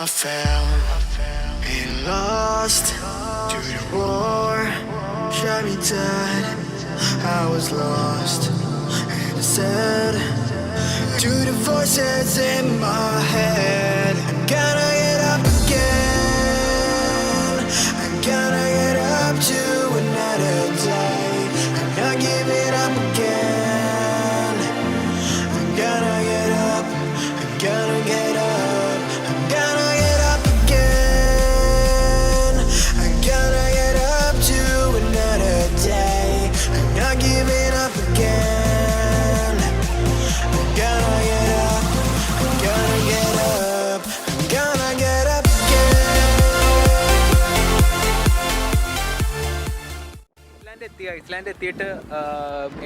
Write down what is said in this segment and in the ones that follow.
I fell and lost to the war. Shot me dead. I was lost and I said to the voices in my head, I'm gonna Iceland എത്തി എത്തിയിട്ട്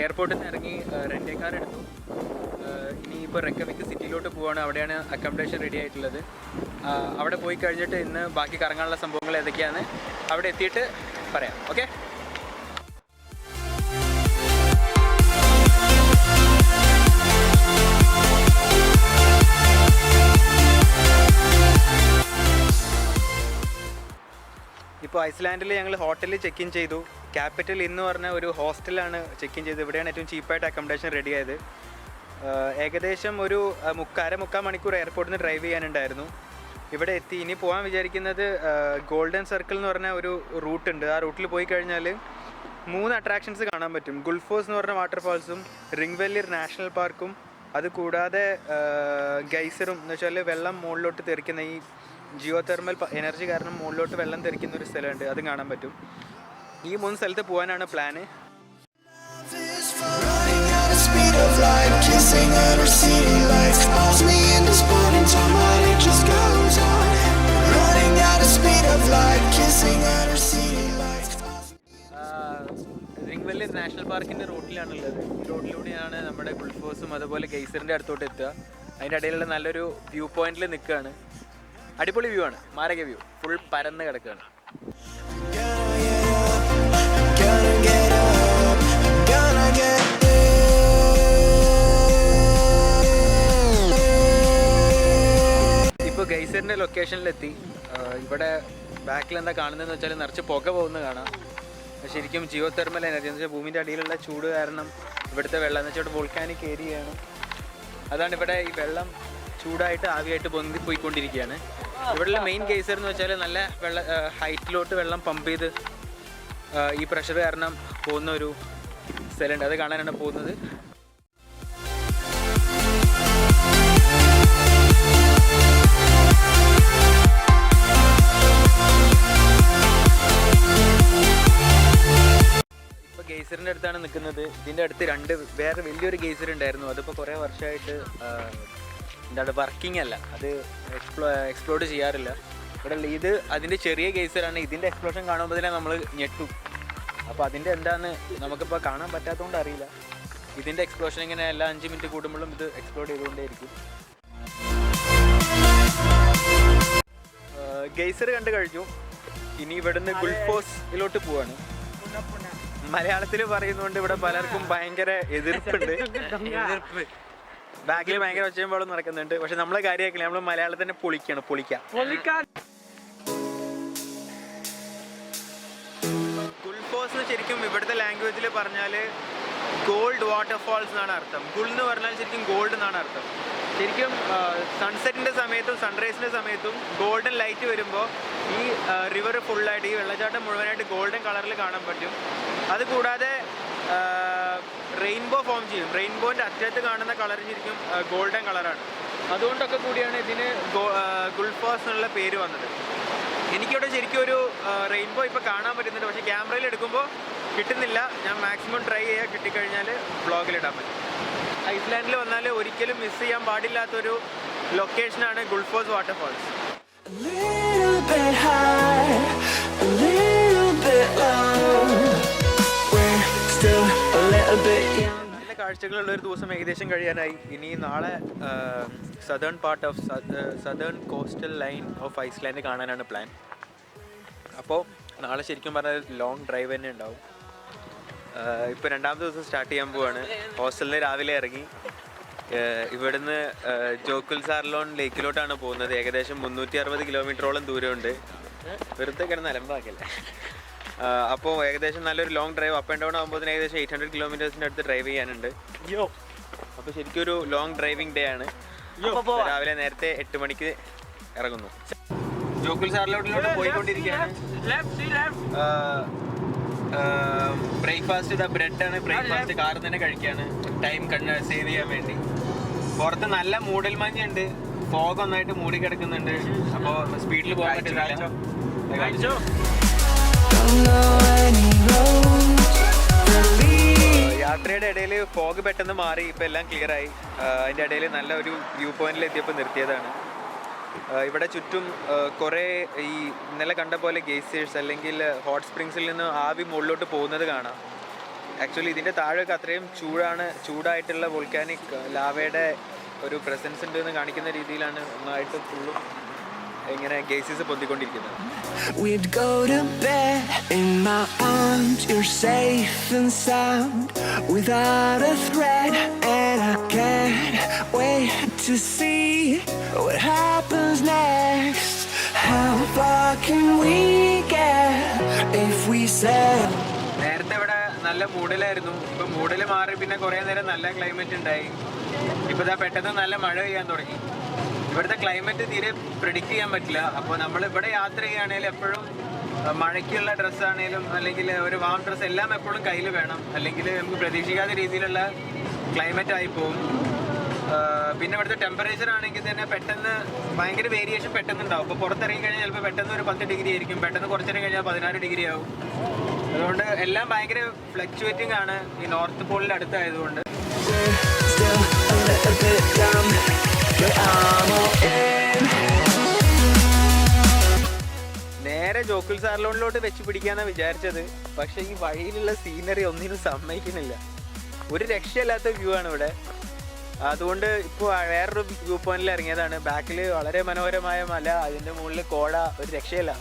എയർപോർട്ടിൽ നിന്ന് ഇറങ്ങി rent a car എടുത്തു. ഇനി ഇപ്പോൾ റെക്കവിക്ക് സിറ്റിയിലോട്ട് പോവാണ്. അവിടെയാണ് അക്കോമഡേഷൻ റെഡി ആയിട്ടുള്ളത്. അവിടെ പോയി കഴിഞ്ഞിട്ട് ഇന്ന് ബാക്കി കറങ്ങാനുള്ള സംഭവങ്ങൾ ഏതൊക്കെയാണ് അവിടെ എത്തിയിട്ട് പറയാം. ഓക്കെ ഇപ്പോൾ ഐസ്ലാൻഡിൽ ഞങ്ങൾ ഹോട്ടലിൽ ചെക്ക് ഇൻ ചെയ്തു. ക്യാപിറ്റൽ എന്ന് പറഞ്ഞ ഒരു ഹോസ്റ്റലാണ് ചെക്ക് ഇൻ ചെയ്തത്. ഇവിടെയാണ് ഏറ്റവും ചീപ്പായിട്ട് അക്കോമഡേഷൻ റെഡി ആയത്. ഏകദേശം ഒരു ആഹ് മുക്കാ അര മുക്കാൽ മണിക്കൂർ എയർപോർട്ടിൽ നിന്ന് ഡ്രൈവ് ചെയ്യാനുണ്ടായിരുന്നു. ഇവിടെ എത്തി. ഇനി പോകാൻ വിചാരിക്കുന്നത് ഗോൾഡൻ സർക്കിൾ എന്ന് പറഞ്ഞ ഒരു റൂട്ട് ഉണ്ട്. ആ റൂട്ടിൽ പോയി കഴിഞ്ഞാൽ മൂന്ന് അട്രാക്ഷൻസ് കാണാൻ പറ്റും. ഗുൾഫോസ് എന്ന് പറഞ്ഞ വാട്ടർഫാൾസും റിംഗ് വെല്ലിർ നാഷണൽ പാർക്കും അത് കൂടാതെ ഗൈസറും എന്ന് വെച്ചാൽ വെള്ളം മുകളിലോട്ട് തെറിക്കുന്ന ഈ ജിയോ തെർമൽ എനർജി കാരണം മുകളിലോട്ട് വെള്ളം തെറിക്കുന്ന ഒരു സ്ഥലമുണ്ട്. അതും കാണാൻ പറ്റും. ഈ മൂന്ന് സ്ഥലത്ത് പോകാനാണ് പ്ലാന് റിംഗ്വെല്ലി നാഷണൽ പാർക്കിന്റെ റോട്ടിലാണുള്ളത് റോട്ടിലൂടെയാണ് നമ്മുടെ ഗുൾഫോസും അതുപോലെ ഗെയ്സറിന്റെ അടുത്തോട്ട് എത്തുക. അതിന്റെ ഇടയിലുള്ള നല്ലൊരു വ്യൂ പോയിന്റിൽ നിൽക്കുകയാണ്. അടിപൊളി വ്യൂ ആണ്. മാരക വ്യൂ ഫുൾ പരന്ന് കിടക്കുകയാണ്. ഗൈസറിന്റെ ലൊക്കേഷനിലെത്തി. ഇവിടെ ബാക്കിൽ എന്താ കാണുന്നതെന്ന് വെച്ചാൽ നിറച്ച് പുക പോകുന്ന കാണാം. ശരിക്കും ജിയോ തെർമൽ എനർജി എന്ന് വെച്ചാൽ ഭൂമിന്റെ അടിയിലുള്ള ചൂട് കാരണം ഇവിടുത്തെ വെള്ളം എന്ന് വെച്ചാൽ വോൾക്കാനിക് ഏരിയയാണ്. അതാണ് ഇവിടെ ഈ വെള്ളം ചൂടായിട്ട് ആവിയായിട്ട് പൊന്തി പോയിക്കൊണ്ടിരിക്കുകയാണ്. ഇവിടെയുള്ള മെയിൻ ഗേസർ എന്ന് വെച്ചാൽ നല്ല വെള്ള ഹൈറ്റിലോട്ട് വെള്ളം പമ്പ് ചെയ്ത് ഈ പ്രഷർ കാരണം പോകുന്ന ഒരു സ്ഥലമുണ്ട്. അത് കാണാനാണ് പോകുന്നത്. ഗേസറിന്റെ അടുത്താണ് നിൽക്കുന്നത്. ഇതിന്റെ അടുത്ത് രണ്ട് വേറെ വലിയൊരു ഗെയ്സർ ഉണ്ടായിരുന്നു. അതിപ്പോൾ കുറേ വർഷമായിട്ട് എന്താണ് വർക്കിംഗ് അല്ല. അത് എക്സ്പ്ലോ എക്സ്പ്ലോഡ് ചെയ്യാറില്ല. ഇവിടെ ഇത് അതിന്റെ ചെറിയ ഗെയ്സറാണ് ഇതിന്റെ എക്സ്പ്ലോഷൻ കാണുമ്പോൾ തന്നെ നമ്മൾ ഞെട്ടും. അപ്പോൾ അതിന്റെ എന്താന്ന് നമുക്കിപ്പോൾ കാണാൻ പറ്റാത്തതുകൊണ്ട് അറിയില്ല. ഇതിന്റെ എക്സ്പ്ലോഷൻ ഇങ്ങനെ എല്ലാ അഞ്ച് മിനിറ്റ് കൂടുമ്പോഴും ഇത് എക്സ്പ്ലോഡ് ചെയ്തുകൊണ്ടേയിരിക്കും. ഗെയ്സർ കണ്ടു കഴിഞ്ഞു. ഇനി ഇവിടുന്ന് ഗുൾഫോസിലോട്ട് പോവാണ്. മലയാളത്തിൽ പറയുന്നുണ്ട് ഇവിടെ പലർക്കും ഭയങ്കര എതിർപ്പുണ്ട്. എതിർപ്പ്. ബാക്കിൽ ഭയങ്കര ഒച്ചയും നടക്കുന്നുണ്ട്. പക്ഷെ നമ്മളെ കാര്യമാക്കില്ല. നമ്മൾ മലയാളത്തിൽ തന്നെ പൊളിക്കാണ്. പൊളിക്കാം. ഗുൾഫോസ് ശരിക്കും ഇവിടുത്തെ ലാംഗ്വേജിൽ പറഞ്ഞാൽ ഗോൾഡ് വാട്ടർഫാൾസ് എന്നാണ് അർത്ഥം. ഗുൾ എന്ന് പറഞ്ഞാൽ ശരിക്കും ഗോൾഡ് എന്നാണ് അർത്ഥം. ശരിക്കും സൺസെറ്റിന്റെ സമയത്തും സൺറൈസിന്റെ സമയത്തും ഗോൾഡൻ ലൈറ്റ് വരുമ്പോൾ ഈ റിവർ ഫുള്ളായിട്ട് ഈ വെള്ളച്ചാട്ടം മുഴുവനായിട്ട് ഗോൾഡൻ കളറിൽ കാണാൻ പറ്റും. അതുകൂടാതെ റെയിൻബോ ഫോം ചെയ്യും. റെയിൻബോന്റെ അറ്റത്ത് കാണുന്ന കളർ ഗോൾഡൻ കളറാണ്. അതുകൊണ്ടൊക്കെ കൂടിയാണ് ഇതിന് ഗുൾഫോസ് എന്നുള്ള പേര് വന്നത്. എനിക്കിവിടെ ശരിക്കും ഒരു റെയിൻബോ ഇപ്പോൾ കാണാൻ പറ്റുന്നുണ്ട് പക്ഷേ ക്യാമറയിൽ എടുക്കുമ്പോൾ കിട്ടുന്നില്ല. ഞാൻ മാക്സിമം ട്രൈ ചെയ്യുക കിട്ടിക്കഴിഞ്ഞാൽ ബ്ലോഗിലിടാൻ പറ്റും. ഐസ്ലാൻഡിൽ വന്നാൽ ഒരിക്കലും മിസ് ചെയ്യാൻ പാടില്ലാത്തൊരു ലൊക്കേഷനാണ് ഗുൾഫോസ് വാട്ടർഫാൾസ് നല്ല കാഴ്ചകളുള്ള ഒരു ദിവസം ഏകദേശം കഴിയാനായി. ഇനി നാളെ southern part of southern coastal line of Iceland കാണാനാണ് പ്ലാൻ അപ്പോൾ നാളെ ശരിക്കും പറഞ്ഞാൽ ലോങ് ഡ്രൈവ് തന്നെ ഉണ്ടാവും. ഇപ്പോൾ രണ്ടാമത്തെ ദിവസം സ്റ്റാർട്ട് ചെയ്യാൻ പോവാണ്. ഹോസ്റ്റലിൽ രാവിലെ ഇറങ്ങി. ഇവിടുന്ന് ജോക്കുൽ സാർലോൺ ലേക്കിലോട്ടാണ് പോകുന്നത്. ഏകദേശം മുന്നൂറ്റി അറുപത് കിലോമീറ്ററോളം ദൂരമുണ്ട്. വെറുതെ കിടന്ന് അലമ്പാക്കല്ലേ? അപ്പോൾ ഏകദേശം നല്ലൊരു long drive up and down ആകുമ്പോൾ ഏകദേശം എയ്റ്റ് ഹൺഡ്രഡ് കിലോമീറ്റേഴ്സിന്റെ അടുത്ത് ഡ്രൈവ് ചെയ്യാനുണ്ട്. യോ. അപ്പോൾ ശരിക്കും ഒരു ലോങ് ഡ്രൈവിംഗ് ഡേ ആണ് രാവിലെ നേരത്തെ എട്ട് മണിക്ക് ഇറങ്ങുന്നു. ജോക്കുൽ സാറിലോട്ടിലോട്ട് പോയിക്കൊണ്ടിരിക്കുകയാണ്. ബ്രേക്ക്ഫാസ്റ്റ് ഇതാ ആണ്. ബ്രേക്ക്ഫാസ്റ്റ് കാറിൽ തന്നെ കഴിക്കുകയാണ് ടൈം കണ്ണ് സേവ് ചെയ്യാൻ വേണ്ടി. പുറത്ത് നല്ല മൂടൽ മഞ്ഞുണ്ട്. ഫോഗ് ഒന്നായിട്ട് മൂടി കിടക്കുന്നുണ്ട് അപ്പോൾ സ്പീഡിൽ പോകാൻ പറ്റില്ല. യാത്രയുടെ ഇടയിൽ ഫോഗ് പെട്ടെന്ന് മാറി ഇപ്പം എല്ലാം ക്ലിയർ ആയി. അതിന്റെ ഇടയിൽ നല്ല ഒരു വ്യൂ പോയിന്റിൽ എത്തിയപ്പോൾ നിർത്തിയതാണ്. ഇവിടെ ചുറ്റും കുറേ ഈ ഇന്നലെ കണ്ട പോലെ ഗേസേഴ്സ് അല്ലെങ്കിൽ ഹോട്ട് സ്പ്രിങ്സിൽ നിന്ന് ആവി മുകളിലോട്ട് പോകുന്നത് കാണാം. ആക്ച്വലി ഇതിന്റെ താഴെയൊക്കെ അത്രയും ചൂടാണ് ചൂടായിട്ടുള്ള വോൾക്കാനിക് ലാവയുടെ ഒരു പ്രസൻസ് ഉണ്ട് എന്ന് കാണിക്കുന്ന രീതിയിലാണ് ഒന്നായിട്ട് ഫുള്ളും ഇങ്ങനെ ഗേസസ് പൊന്തിക്കൊണ്ടിരിക്കുന്നത് We'd go to bed in my arms, you're safe and sound without a threat. And I can't wait to see what happens next. How far can we get if we said? നേരത്തെ ഇവിടെ നല്ല മൂടലായിരുന്നു ഇപ്പൊ മൂടൽ മാറി പിന്നെ കുറെ നേരം നല്ല ക്ലൈമറ്റ് ഉണ്ടായി ഇപ്പൊ ഇതാ പെട്ടെന്ന് നല്ല മഴ പെയ്യാൻ തുടങ്ങി ഇവിടുത്തെ ക്ലൈമറ്റ് തീരെ പ്രിഡിക്റ്റ് ചെയ്യാൻ പറ്റില്ല. അപ്പോൾ നമ്മൾ ഇവിടെ യാത്ര ചെയ്യുകയാണെങ്കിൽ എപ്പോഴും മഴയ്ക്കുള്ള ആണെങ്കിലും അല്ലെങ്കിൽ ഒരു വാം ഡ്രസ്സ് എല്ലാം എപ്പോഴും കയ്യിൽ വേണം. അല്ലെങ്കിൽ നമുക്ക് പ്രതീക്ഷിക്കാത്ത രീതിയിലുള്ള ക്ലൈമറ്റ് ആയി പോകും പിന്നെ ഇവിടുത്തെ ടെമ്പറേച്ചർ ആണെങ്കിൽ തന്നെ പെട്ടെന്ന് ഭയങ്കര വേരിയേഷൻ പെട്ടെന്ന് ഉണ്ടാവും. അപ്പോൾ പുറത്തിറങ്ങി കഴിഞ്ഞാൽ ചിലപ്പോൾ പെട്ടെന്ന് ഒരു പത്ത് ഡിഗ്രി ആയിരിക്കും. പെട്ടെന്ന് കുറച്ചിറങ്ങി കഴിഞ്ഞാൽ പതിനാറ് ഡിഗ്രി ആവും. അതുകൊണ്ട് എല്ലാം ഭയങ്കര ഫ്ലക്ച്വേറ്റിംഗ് ആണ് ഈ നോർത്ത് പോളിന്റെ അടുത്തായതുകൊണ്ട്. നേരെ ജോക്കുൽ സാർലോണിലോട്ട് വെച്ച് പിടിക്കാന്നാ വിചാരിച്ചത്. പക്ഷെ ഈ വഴിയിലുള്ള സീനറി ഒന്നിനും സമ്മതിക്കുന്നില്ല. ഒരു രക്ഷയില്ലാത്ത വ്യൂ ആണ് ഇവിടെ. അതുകൊണ്ട് ഇപ്പോൾ വേറൊരു വ്യൂ പോയിന്റിൽ ഇറങ്ങിയതാണ്. ബാക്കിൽ വളരെ മനോഹരമായ മല അതിന്റെ മുകളിൽ കോട ഒരു രക്ഷയില്ല.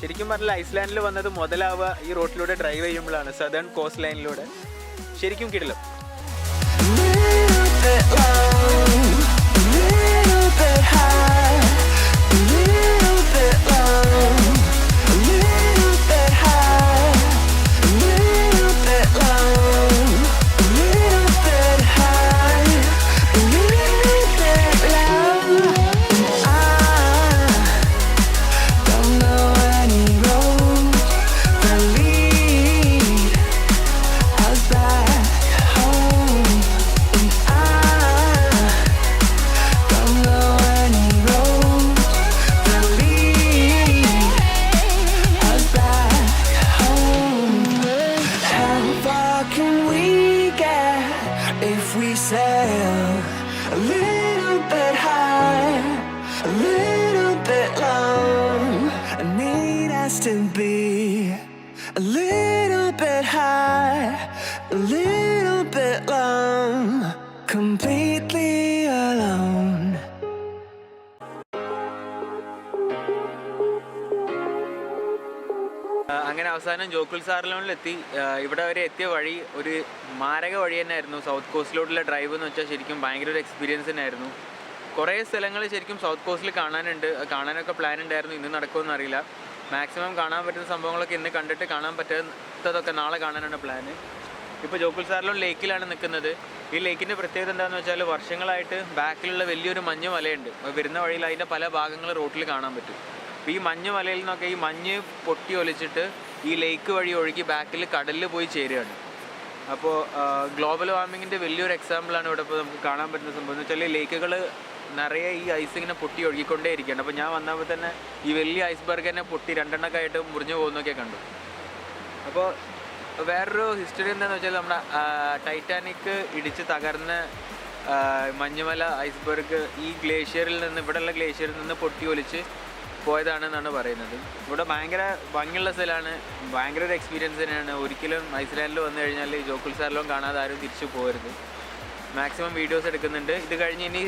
ശരിക്കും പറഞ്ഞാൽ ഐസ്ലാൻഡിൽ വന്നത് മുതലാവുക ഈ റോട്ടിലൂടെ ഡ്രൈവ് ചെയ്യുമ്പോഴാണ് സദേൺ കോസ്റ്റ് ലൈനിലൂടെ ശരിക്കും കിടിലം. To be a little bit high, a little bit long, completely alone. അങ്ങനെ അവസാനം ജോക്കുൽ സാറിലോണിലെത്തി. ഇവിടെ വരെ എത്തിയ വഴി ഒരു മാരക വഴി തന്നെയായിരുന്നു. സൗത്ത് കോസ്റ്റിലോട്ടുള്ള ഡ്രൈവ് എന്ന് വെച്ചാൽ ശരിക്കും ഭയങ്കര ഒരു എക്സ്പീരിയൻസ് തന്നെയായിരുന്നു. കുറേ സ്ഥലങ്ങൾ ശരിക്കും സൗത്ത് കോസ്റ്റിൽ കാണാനുണ്ട്. കാണാനൊക്കെ പ്ലാൻ ഉണ്ടായിരുന്നു. ഇന്ന് നടക്കുമെന്ന് അറിയില്ല. മാക്സിമം കാണാൻ പറ്റുന്ന സംഭവങ്ങളൊക്കെ ഇന്ന് കണ്ടിട്ട് കാണാൻ പറ്റാത്തതൊക്കെ നാളെ കാണാനാണ് പ്ലാന്. ഇപ്പോൾ ജോക്കുൽ സാറിലും ലേക്കിലാണ് നിൽക്കുന്നത്. ഈ ലേക്കിന്റെ പ്രത്യേകത എന്താണെന്ന് വെച്ചാൽ വർഷങ്ങളായിട്ട് ബാക്കിലുള്ള വലിയൊരു മഞ്ഞ് മലയുണ്ട്. വരുന്ന വഴിയിൽ അതിന്റെ പല ഭാഗങ്ങൾ റോട്ടിൽ കാണാൻ പറ്റും. അപ്പോൾ ഈ മഞ്ഞ് മലയിൽ നിന്നൊക്കെ ഈ മഞ്ഞ് പൊട്ടി ഒലിച്ചിട്ട് ഈ ലേക്ക് വഴി ഒഴുകി ബാക്കിൽ കടലിൽ പോയി ചേരുകയാണ്. അപ്പോൾ ഗ്ലോബൽ വാർമിങ്ങിന്റെ വലിയൊരു എക്സാമ്പിളാണ് ഇവിടെ ഇപ്പോൾ നമുക്ക് കാണാൻ പറ്റുന്ന സംഭവം. എന്ന് വെച്ചാൽ ലേക്കുകൾ നിറയെ ഈ ഐസ് ഇങ്ങനെ പൊട്ടി ഒഴുകിക്കൊണ്ടേ ഇരിക്കുകയാണ് അപ്പോൾ ഞാൻ വന്നപ്പോൾ തന്നെ ഈ വലിയ ഐസ്ബർഗ് തന്നെ പൊട്ടി രണ്ടെണ്ണക്കായിട്ട് മുറിഞ്ഞു പോകുന്നൊക്കെ കണ്ടു. അപ്പോൾ വേറൊരു ഹിസ്റ്ററി എന്താണെന്ന് വെച്ചാൽ നമ്മുടെ ടൈറ്റാനിക് ഇടിച്ച് തകർന്ന മഞ്ഞുമല ഐസ്ബർഗ് ഈ ഗ്ലേഷ്യറിൽ നിന്ന് ഇവിടെയുള്ള ഗ്ലേഷ്യറിൽ നിന്ന് പൊട്ടി ഒലിച്ച് പോയതാണെന്നാണ് പറയുന്നത്. ഇവിടെ ഭയങ്കര ഭംഗിയുള്ള സ്ഥലമാണ്. ഭയങ്കര ഒരു എക്സ്പീരിയൻസ് തന്നെയാണ്. ഒരിക്കലും ഐസ്ലാൻഡിൽ വന്നു കഴിഞ്ഞാൽ ജോക്കുൽ സാറിലും കാണാതെ ആരും തിരിച്ചു പോകരുത്. മാക്സിമം വീഡിയോസ് എടുക്കുന്നുണ്ട്. ഇത് കഴിഞ്ഞ് ഇനി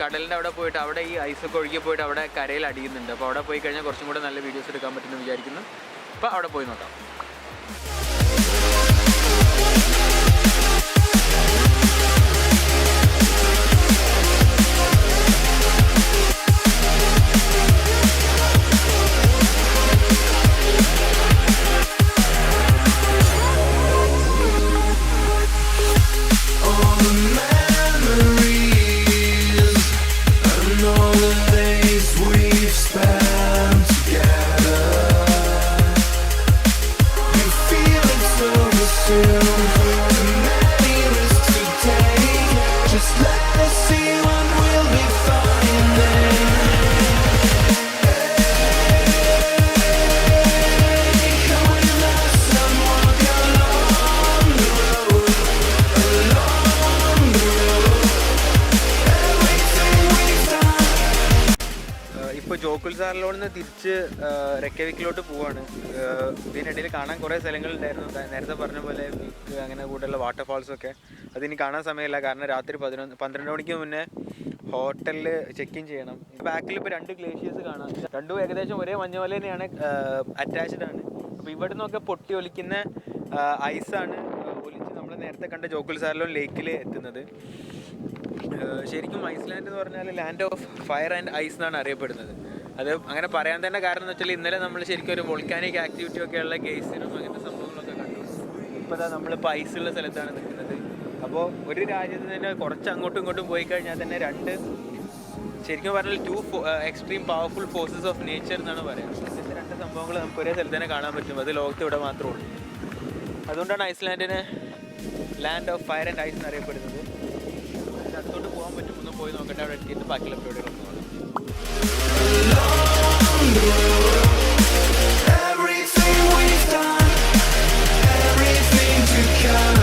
കടലിന്റെ അവിടെ പോയിട്ട് അവിടെ ഈ ഐസൊക്കെ ഒഴുകി പോയിട്ട് അവിടെ കരയിൽ അടിയുന്നുണ്ട്. അപ്പോൾ അവിടെ പോയി കഴിഞ്ഞാൽ കുറച്ചും കൂടെ നല്ല വീഡിയോസ് എടുക്കാൻ പറ്റുമെന്ന് വിചാരിക്കുന്നു. അപ്പോൾ അവിടെ പോയി നോക്കാം. to ജോക്കുൽ സാറിലോട് നിന്ന് തിരിച്ച് റെക്കവിക്കിലോട്ട് പോവാണ്. ഇതിനിടയിൽ കാണാൻ കുറേ സ്ഥലങ്ങൾ ഉണ്ടായിരുന്നു. നേരത്തെ പറഞ്ഞ പോലെ പീക്ക് അങ്ങനെ കൂടുതലുള്ള വാട്ടർഫാൾസ് ഒക്കെ. അതിനി കാണാൻ സമയമില്ല. കാരണം രാത്രി പതിനൊന്ന് പന്ത്രണ്ട് മണിക്ക് മുന്നേ ഹോട്ടലിൽ ചെക്ക് ഇൻ ചെയ്യണം. ബാക്കിൽ ഇപ്പോൾ രണ്ട് ഗ്ലേഷ്യേഴ്സ് കാണാം. രണ്ടും ഏകദേശം ഒരേ മഞ്ഞുമല തന്നെയാണ് അറ്റാച്ച്ഡ് ആണ്. അപ്പോൾ ഇവിടെ നിന്നൊക്കെ പൊട്ടി ഒലിക്കുന്ന ഐസാണ് ഒലിച്ച് നമ്മൾ നേരത്തെ കണ്ട ജോക്കുൽ സാറിലോ ലേക്കിൽ എത്തുന്നത്. ശരിക്കും ഐസ്ലാൻഡ് എന്ന് പറഞ്ഞാൽ land of fire and ice എന്നാണ് അറിയപ്പെടുന്നത്. അത് അങ്ങനെ പറയാൻ തന്നെ കാരണം എന്ന് വെച്ചാൽ ഇന്നലെ നമ്മൾ ശരിക്കും ഒരു വോൾക്കാനിക് ആക്ടിവിറ്റി ഒക്കെ ഉള്ള ഗെയ്സിനും അങ്ങനത്തെ സംഭവങ്ങളൊക്കെ കണ്ടു. ഇപ്പോൾ നമ്മളിപ്പോൾ ഐസുള്ള സ്ഥലത്താണ് നിൽക്കുന്നത്. അപ്പോൾ ഒരു രാജ്യത്ത് തന്നെ കുറച്ച് അങ്ങോട്ടും ഇങ്ങോട്ടും പോയി കഴിഞ്ഞാൽ തന്നെ രണ്ട് ശരിക്കും പറഞ്ഞാൽ two extreme powerful forces of nature എന്നാണ് പറയുന്നത്. ഇങ്ങനത്തെ രണ്ട് സംഭവങ്ങൾ നമുക്ക് ഒരേ സ്ഥലത്ത് തന്നെ കാണാൻ പറ്റും. അത് ലോകത്ത് ഇവിടെ മാത്രമേ ഉള്ളൂ. അതുകൊണ്ടാണ് ഐസ്ലാൻഡിന് land of fire and ice എന്നറിയപ്പെടുന്നത് അടുത്തോട്ട് പോകാൻ പറ്റുമെന്ന് പോയി നോക്കട്ടെ അവിടെ എത്തിയിട്ട് ബാക്കിയുള്ള പരിപാടികളൊക്കെ Everything we've done, everything to come.